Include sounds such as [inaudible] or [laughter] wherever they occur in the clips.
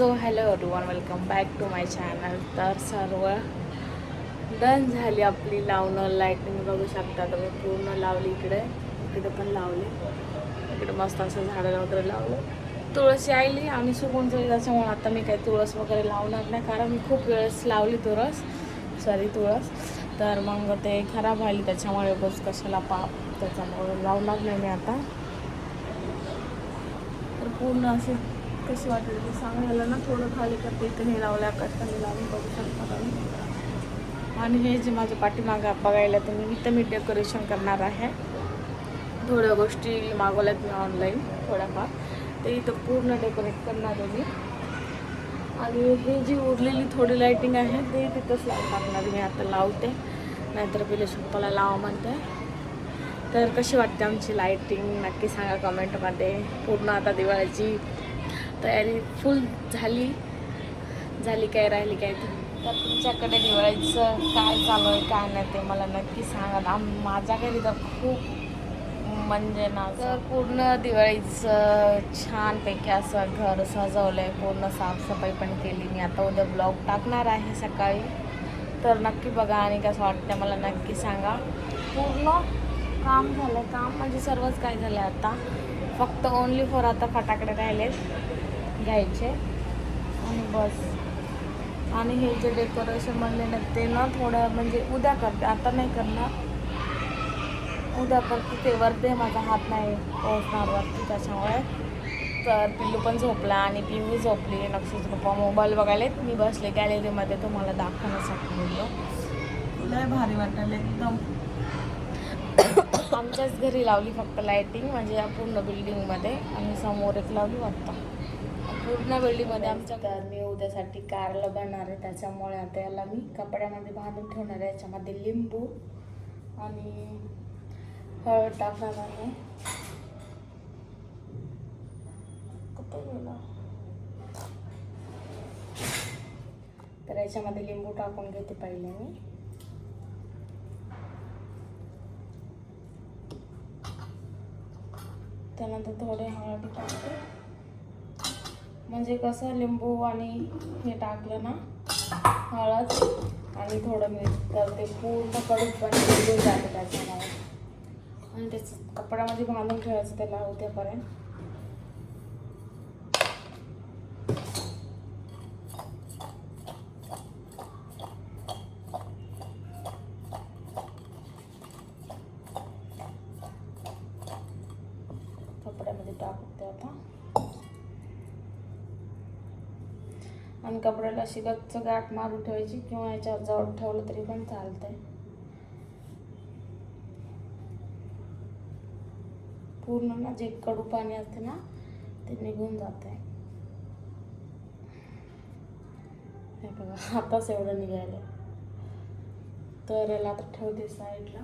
So hello one welcome back to my channel तर सर्व done झाली आपली लावणं लाईटिंग बघू शकता तुम्ही. पूर्ण लावली इकडे. इकडे पण लावली. इकडे मस्त असं झाडं वगैरे लावलं. तुळस आली आणि सुकून जाईल त्याच्यामुळे आता मी काही तुळस वगैरे लावणार नाही कारण मी खूप वेळेस लावली तुळस. सॉरी तुळस. तर मग ते खराब व्हायली त्याच्यामुळे बस कशाला पाप त्याच्यामुळे लावणार नाही मी आता. तर पूर्ण असं कशी वाटेल? ते सांगायला ना थोडं खाली करते इथे हे लावलं आकाशपाणी लावून बघू शकता तुम्ही. आणि हे जे माझ्या पाठीमागं बघायला तुम्ही इथं मी डेकोरेशन करणार आहे. थोड्या गोष्टी मागवल्यात मी ऑनलाईन थोड्याफार. ते इथं पूर्ण डेकोरेट करणार आहे मी. आणि हे जी उरलेली थोडी लाईटिंग आहे ते तिथंच लावून टाकणार मी. आता लावते. नाहीतर पहिले शोपाला लावा म्हणते तर कशी वाटते आमची लाईटिंग नक्की सांगा कमेंटमध्ये पूर्ण आता दिवाळीची तयारी फुल झाली. झाली काय राहिली काय तर. तुमच्याकडे दिवाळीचं काय चालू आहे काय नाही ते मला नक्की सांगा. आम माझ्या घरी तर खूप म्हणजे ना तर पूर्ण दिवाळीचं छानपैकी असं घर सजवलं आहे पूर्ण साफसफाई पण केली. मी आता उद्या ब्लॉग टाकणार आहे सकाळी. तर नक्की बघा आणि कसं वाटतं मला नक्की सांगा. पूर्ण काम झालं काम म्हणजे सर्वच काय झालं आता. फक्त ओनली फॉर आता फटाकडे राहिलेत. घ्यायचे. आणि बस. आणि हे जे डेकोरेशन म्हणले ना ते ना थोडं म्हणजे उद्या करते. आता नाही करणार. उद्या करते ते वरते माझा हात नाही पोहोचणार वरती त्याच्यामुळे. तर पिल्लू पण झोपला आणि पिल्लू झोपली. नक्षीच पप्पा मोबाईल बघायलेत मी बसले गॅलरीमध्ये तुम्हाला दाखवण्यासाठी बोललो लय भारी वाटेल एकदम. [coughs] आमच्याच घरी लावली फक्त लाईटिंग म्हणजे या पूर्ण बिल्डिंगमध्ये आणि समोर एक लावली वाटतं. पूर्ण बिल्डिंगमध्ये आमच्या तर मी उद्यासाठी कारला बनणार आहे त्याच्यामुळे आता याला मी कपड्यामध्ये बांधून ठेवणार आहे. याच्यामध्ये लिंबू आणि हळद टाकणार आहे. तर याच्यामध्ये लिंबू टाकून घेते पहिले मी. त्यानंतर थोडे हळद टाकते. म्हणजे कसं लिंबू आणि हे टाकलं ना हळद आणि थोडं मीठ तर ते पूर्ण कडूक पण निघून त्याच्यामुळे आणि त्याच कपड्यामध्ये बांधून ठेवायचं त्याला उद्यापर्यंत. कपड्यामध्ये टाकते आता. आणि कपड्याला अशी गच्च गाठ मारून ठेवायची किंवा याच्यावर जवळ ठेवलं तरी पण चालतंय. पूर्ण ना जे कडू पाणी असते ना ते निघून जाते हे बघा आताच एवढं निघायला तर याला आता ठेवते साईडला.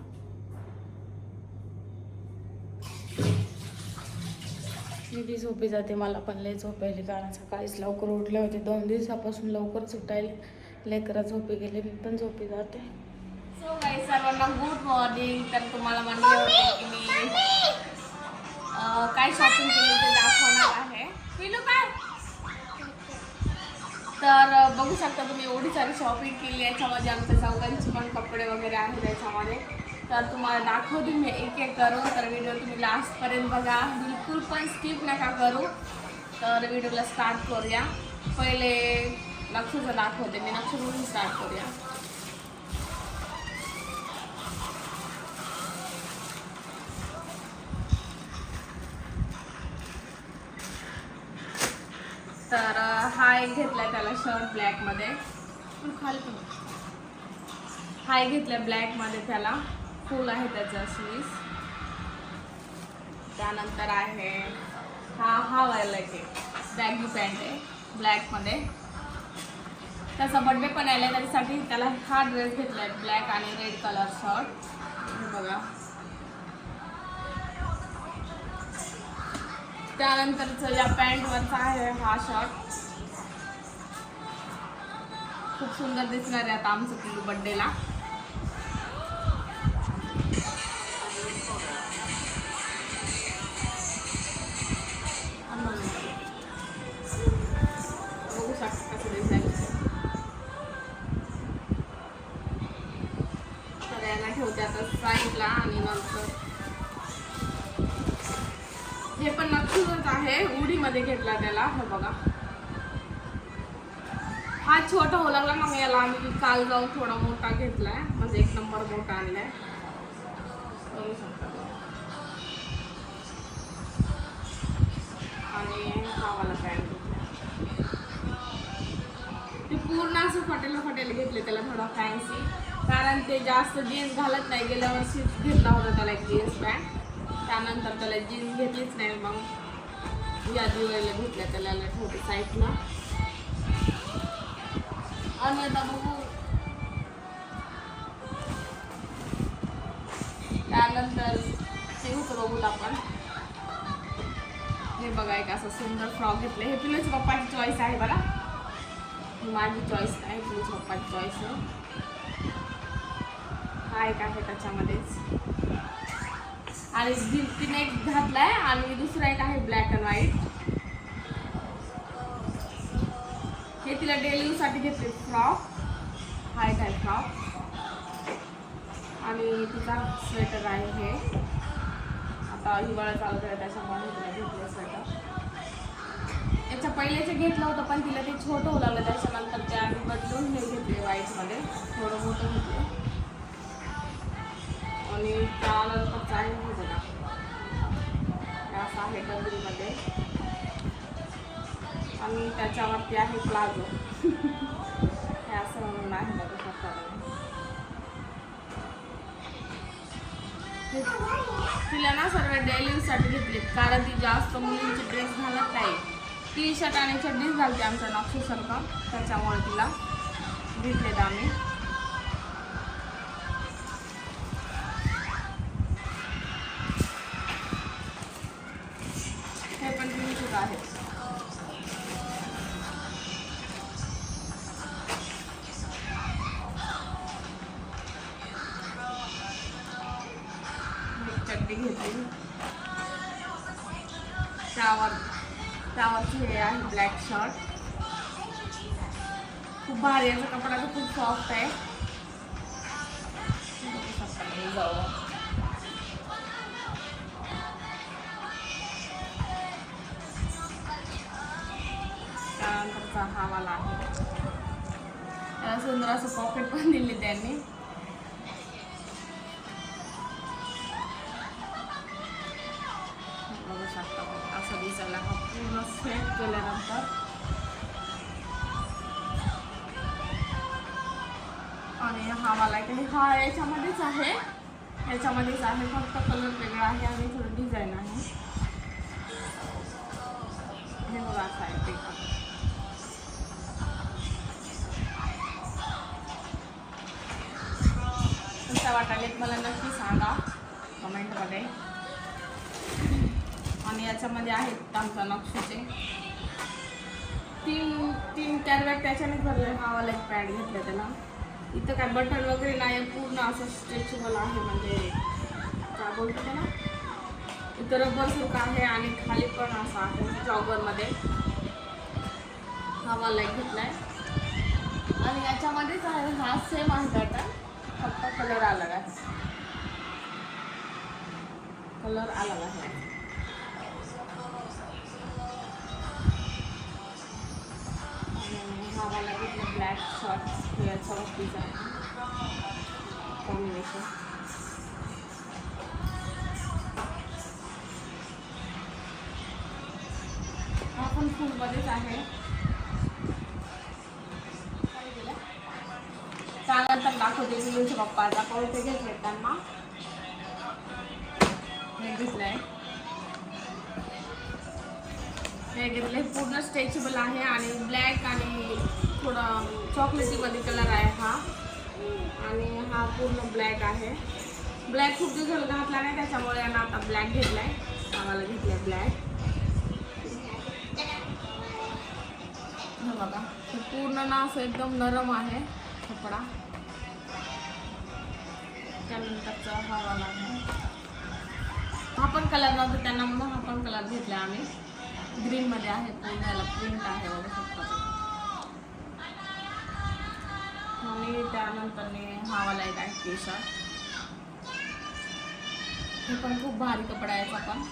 मी बी झोपी जाते मला पण लय झोप यायली. कारण सकाळीच लवकर उठले होते. दोन दिवसापासून लवकर सुटायले लेकरं झोपी गेले मी पण झोपी जाते. सो काही सर्वांना गुड मॉर्निंग तर तुम्हाला म्हणले होते की मी काय शॉपिंग केली ते दाखवणार आहे. पिलू काय? तर बघू शकता तुम्ही एवढी सारी शॉपिंग केली याच्यामध्ये आमच्या चौघांचे पण कपडे वगैरे आहेत याच्यामध्ये. तर तुम्हाला दाखवते मी एक एक करून. तर व्हिडिओ तुम्ही लास्टपर्यंत बघा. बिलकुल पण स्किप नका करू. तर व्हिडिओला स्टार्ट करूया. पहिले नक्षचं दाखवते मी. नक्षीपासून स्टार्ट करूया. तर हा एक घेतलाय त्याला शर्ट ब्लॅकमध्ये पण खाली हा एक घेतलाय ब्लॅकमध्ये त्याला. फुल आहे त्याचा स्वीस त्यानंतर आहे हा हा व्हायला आहे. बॅगी पॅन्ट आहे ब्लॅकमध्ये त्याचा बड्डे पण आला त्याच्यासाठी त्याला हा ड्रेस घेतलाय ब्लॅक आणि रेड कलर शर्ट हे बघा. त्यानंतरचं या पॅन्टवरचा आहे हा शर्ट खूप सुंदर दिसणार आहे आता आमचं पिल्लू बड्डेला घेतला त्याला हे बघा. हा छोटा होऊ लागला मग याला आम्ही काल जाऊन थोडा मोठा घेतलाय. म्हणजे एक नंबर मोठा आणलाय. बघू शकता. आणि हा वाला पॅन्ट घेतला ते पूर्ण असं फटेल फटेल घेतले त्याला थोडा फॅन्सी कारण ते जास्त जीन्स घालत नाही. गेल्या वर्षीच घेतला होता त्याला एक जीन्स पॅन्ट त्यानंतर त्याला जीन्स घेतलीच नाही मग या दिवाळीला घेतल्या त्याला छोटी साईडला आणि आता बघू. त्यानंतर ते होतं बघू आपण. हे बघा एक असं सुंदर फ्रॉक घेतलं हे पिलूच पप्पाची चॉईस आहे बघा. माझी चॉईस आहे पिलूच पप्पाची चॉईस आहे. हा एक आहे त्याच्यामध्येच. आणि तिने एक घातलाय आणि दुसरा एक आहे ब्लॅक अँड व्हाईट हे तिला डेली यूजसाठी घेतले फ्रॉक हाय एक फ्रॉक आणि तिचा स्वेटर आहे हे. आता हिवाळा चालू आहे त्याच्यामुळे तिला घेतलं स्वेटर याच्या पहिल्याचे घेतलं होतं पण तिला ते छोटं होऊ लागलं त्याच्यानंतर ते आम्ही बदलून हे घेतले व्हाईटमध्ये थोडं मोठं घेतलं. आणि त्यानंतरचं आहे आणि त्याच्यावरती आहे प्लाझो. हे असं म्हणून आहे बघू शकता तिला ना सर्व डेलीसाठी घेतले कारण ती जास्त मुलींचे ड्रेस घालत नाही. टी शर्ट आणि चड्डीच घालते आमच्या नक्षीसारखं त्याच्यामुळे तिला घेतलेत आम्ही. हे पण तीनशेच आहेत. भारी याचा कपडा तर खूप सॉफ्ट आहे. त्यानंतरचा हा वाला आहे. त्याला सुंदर असं पॉकेट पण दिले त्यांनी. आणि हा मला आहे हा याच्यामध्येच आहे. याच्यामध्येच आहे. फक्त कलर वेगळा आहे आणि थोडं डिझाईन आहे. हे बघा असं आहे ते वाटायला कशा मला नक्की सांगा कमेंटमध्ये आणि याच्यामध्ये आहेत आमच्या नक्षीचे. तीन तीन कॅरबॅग त्याच्यानेच भरले. हावाला एक पॅड घेतलं त्याला. इथं काय बटन वगैरे नाही पूर्ण असं स्ट्रेचेबल आहे म्हणजे. काय बोलतो त्याला? इथं रबर सुख आहे आणि खाली पण असं आहे जॉगरमध्ये हवाला घेतला घेतलाय. आणि याच्यामध्येच आहे हा सेम आहे पॅटर्न फक्त कलर अलग आहे. कलर अलग आहे. आणि हा वाला घेतला ब्लॅक शॉर्ट याच्यावरतीच आहे कॉम्बिनेशन हा पण फुलमध्येच आहे. काय दिलं? त्यानंतर दाखवते पिलूच्या पप्पाचा ते घेतले त्यांना. हे घेतलंय हे घेतले पूर्ण स्ट्रेचेबल आहे आणि ब्लॅक आणि थोडा चॉकलेटीमध्ये कलर आहे हा. आणि हा पूर्ण ब्लॅक आहे. ब्लॅक खूप दिवस झालं घातला नाही त्याच्यामुळे यांना आता ब्लॅक घेतलाय. आम्हाला घेतलाय ब्लॅक. बघा पूर्ण ना असं एकदम नरम आहे कपडा. त्यानंतरचा हा वाला आहे. हा पण कलर नव्हता त्यांना म्हणून हा पण कलर घेतला आम्ही. ग्रीनमध्ये आहे पूर्ण याला प्रिंट आहे बघू शकता तुम्ही. आणि त्यानंतर हा वाला एक आहे टी शर्ट हे पण खूप भारी कपडा आहे पण.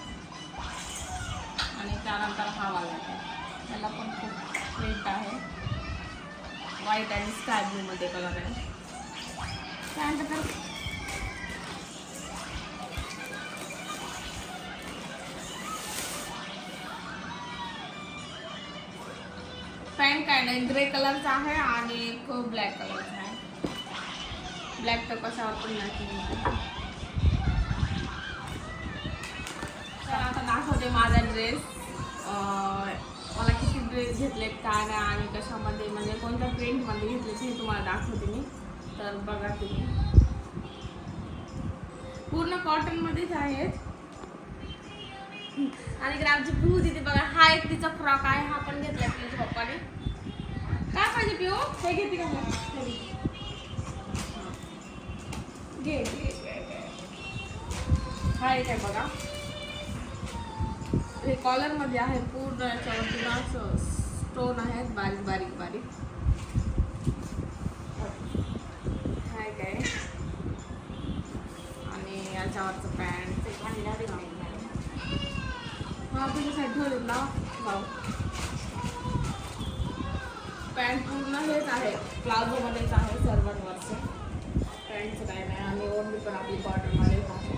आणि त्यानंतर हा वाला आहे. त्याला पण खूप प्रिंट आहे. व्हाईट आणि स्काय ब्लूमध्ये कलर आहे. त्यानंतर पॅन्ट काय नाही ग्रे कलरचा आहे आणि एक ब्लॅक कलरचा आहे. ब्लॅक तर कशावर पण नाही आता दाखवते माझा ड्रेस मला किती ड्रेस घेतलेत काय नाही आणि कशामध्ये म्हणजे कोणत्या प्रिंटमध्ये घेतले हे तुम्हाला दाखवते मी. तर बघा तुम्ही. पूर्ण कॉटनमध्येच आहेत. आणि ग्रामची पिऊ तिथे बघा हा एक तिचा फ्रॉक आहे हा पण घेतला तिच्या पप्पाने. काय पाहिजे पिऊ हे घेते का मग? हे घे. हा एक आहे बघा. हे कॉलरमध्ये आहे पूर्ण याच्यावरती ना असं स्टोन आहेत बारीक बारीक बारीक. हाय काय आणि याच्यावरचं पॅन्ट हा तुझ्यासाठी ठेवलेत ना भाऊ पॅन्ट पूर्ण हेच आहे. प्लाझोमध्येच आहे सर्वांवरचं. पॅन्टचं काय नाही. आणि ओढणी पण आपली कॉटनमध्येच आहे.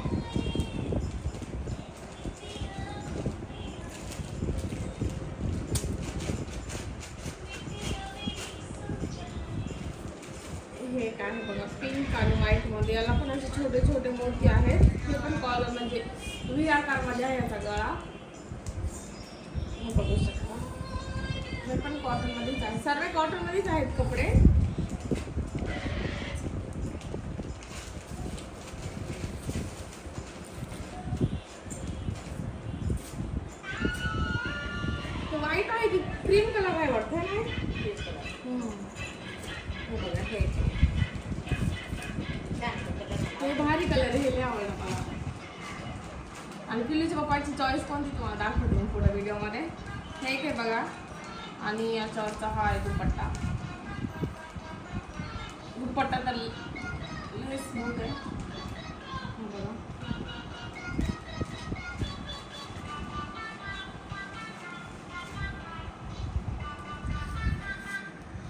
हे काय आहे बघा पिंक आणि व्हाईटमध्ये. याला पण असे छोटे छोटे मोठे आहेत. हे पण कॉलर म्हणजे व्ही आकारमध्ये आहे याचा गळा. हे बघू शकता. हे पण कॉटन मध्येच आहे. सर्व कॉटन मध्येच आहेत कपडे. व्हाईट आहे की क्रीम कलर आहे वाटतं ना. हे भारी कलर हे आवडलं मला. आणि पिल्लूच्या पप्पाची चॉईस कोणती तुम्हाला दाखवते मी पुढे व्हिडिओमध्ये? हे एक आहे बघा. आणि याच्यावरचा हा आहे दुपट्टा. दुपट्टा तर लय स्मूथ आहे. बघा.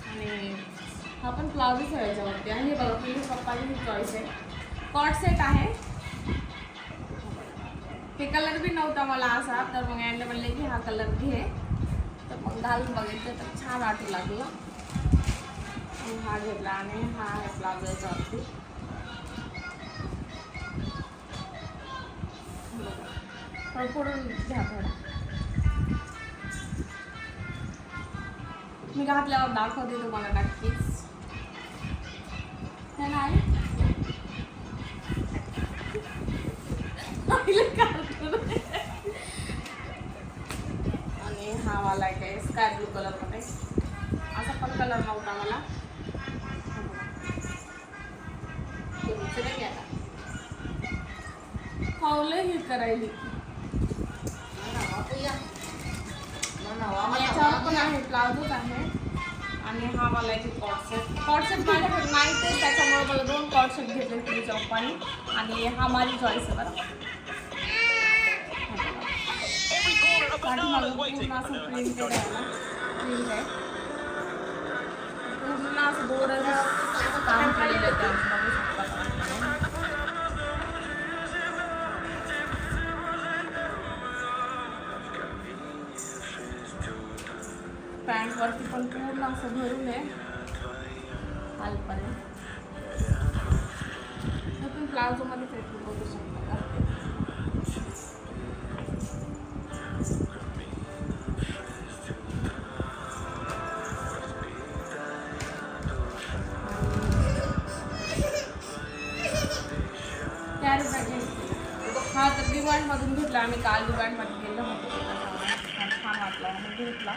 आणि हा पण प्लाझोच आहे याच्यावरती. आणि हे बघा पिल्लू पप्पाची चॉईस आहे. कॉट सेट आहे. हे कलर बी नव्हता मला असा. तर मग यांनी म्हणले की हा कलर घे. तर मग घालून बघितलं तर छान वाटू लागलं. हा घेतला आणि हा घेतला प्लाझो याच्यावरती घ्या थोडा. मी घातल्यावर दाखवते तुम्हाला नक्कीच हे नाही पाहिलं cartoon. आणि हा वाला आहे काय स्काय ब्लू कलरमध्ये असा पण कलर नव्हता मला राहिली. आणि याच्यावर पण आहे प्लाझोच आहे. आणि हा मला आहे कॉटसेट कॉटसेट माझ्याकडे नाही ते त्याच्यामुळे मला दोन कॉटसेट घेतले तुझ्या पप्पानी आणि हा माझी चॉईस आहे बरं. पूर्ण असं प्रिंटेड आहे. ना प्रिंट आहे. पूर्ण असं काम केलेलं आहे. पॅन्ट वरती पण पूर्ण असं भरून आहे खालपर्यंत हे पण प्लाझो मध्ये फेटून बघू शकता कॅरी बॅग हा तर डिमांड मधून घेतला आम्ही काल डिमांड गेलो होतो छान वाटला म्हणून घेतला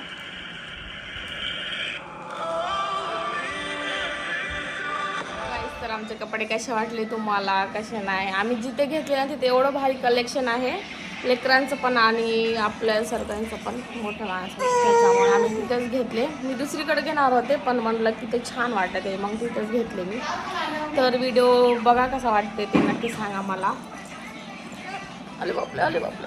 तर आमचे कपडे कसे वाटले तुम्हाला? कसे नाही? आम्ही जिथे घेतले ना तिथे एवढं भारी कलेक्शन आहे. लेकरांचं पण आणि आपल्या सरकारांचं पण मोठं माणसं त्याच्यामुळे आम्ही तिथेच घेतले. मी दुसरीकडे घेणार होते पण म्हणलं तिथे छान वाटत आहे. मग तिथेच घेतले मी. तर व्हिडिओ बघा कसा वाटते ते नक्की सांगा मला. अरे बापले अरे बापले